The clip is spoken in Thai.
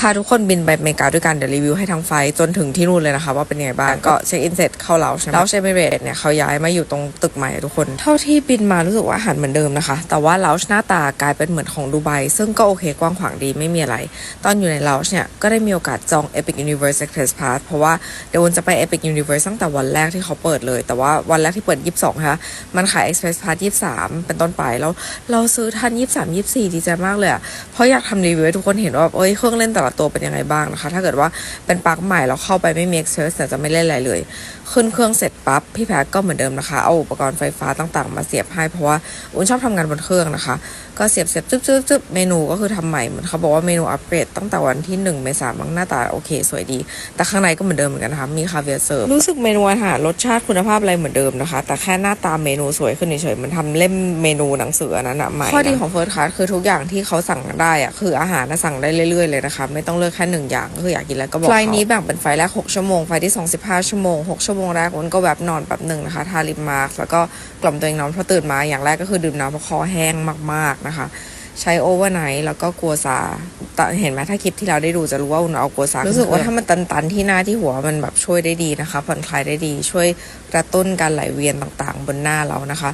พาทุกคนบินไปอเมริกาด้วยกันเดี๋ยวรีวิวให้ทั้งไฟล์จนถึงที่นู่นเลยนะคะ ว่าเป็นยังไงบ้างก็เช็คอินเสร็จเข้าเราใช่ไหมเราเชมิเรตเนี่ยเขาย้ายมาอยู่ตรงตึกใหม่อะทุกคน เท่าที่บินมารู้สึกว่าอาหารเหมือนเดิมนะคะ แต่ว่าเราหน้าตากลายเป็นเหมือนของดูไบซึ่งก็โอเคกว้างขวางดีไม่มีอะไร ตอนอยู่ในเราเนี่ยก็ได้มีโอกาสจอง Epic Universe Express Pass เพราะว่าเดี๋ยววนจะไป Epic Universe ตั้งแต่วันแรกที่เขาเปิดเลย แต่ว่าวันแรกที่เปิด 22นะคะมันขาย Express Pass 23 เป็นต้นไปแล้วเราซื้อทัน 23 24 ดีใจมากเลยอะเพราะอยากทำรีวิวให้ทุกคนเห็นว่าแบบเอ้ยเครื่องเล่นแต่ละตัวเป็นยังไงบ้างนะคะ ถ้าเกิดว่าเป็นปลั๊กใหม่เราเข้าไปไม่มี Access แต่จะไม่เล่นอะไรเลย ขึ้นเครื่องเสร็จปั๊บพี่แพทก็เหมือนเดิมนะคะ เอาอุปกรณ์ไฟฟ้าต่างๆ มาเสียบให้เพราะว่าอุ้นชอบทำงานบนเครื่องนะคะ ก็เสียบเสียบจึ๊บจึ๊บจึ๊บเมนูก็คือทำใหม่เหมือนเขาบอกว่าเมนูอัปเกรดตั้งแต่วันที่1เมษายนมั้งหน้าตาโอเค สวยดี แต่ข้างในก็เหมือนเดิมเหมือนกันนะคะมีคาเวียร์เสิร์ฟรู้สึกเมนูอาหารรสชาติคุณภาพอะไรเหมือนเดิมนะคะ แต่แค่หน้าตาเมนูสวยขึ้นเฉยๆมันทำเล่มเมนูหนังสืออันนั้นอะใหม่ข้อดีของเฟิร์สคลาสคือทุกอย่างที่เขาสั่งได้อะคืออาหารน่ะสั่งได้เรื่อยๆเลยนะคะไม่ต้องเลือกแค่หนึ่งอย่างก็คืออยากกินแล้วก็บอกไฟล์นี้แบ่งเป็นไฟล์แรก 6 ชั่วโมง ไฟล์ที่ 2 15 ชั่วโมง 6 ชั่วโมงแรกมันก็แบบนอนแบบหนึ่งนะคะ ทาลิปมาร์กแล้วก็กล่อมตัวเองนอนเพราะตื่นมาอย่างแรกก็คือดื่มน้ำเพราะคอแห้งมากๆนะคะ ใช้โอเวอร์ไนท์แล้วก็กัวซาแต่เห็นไหมถ้าคลิปที่เราได้ดูจะรู้ว่าอุ่นเอากัวซารู้สึกว่าถ้ามันตันๆที่หน้าที่หัวมันแบบช่วยได้ดีนะคะผ่อนคลายได้ดีช่วยกระตุ้นการไหลเวียนต่างๆ บนหน้าเรานะคะ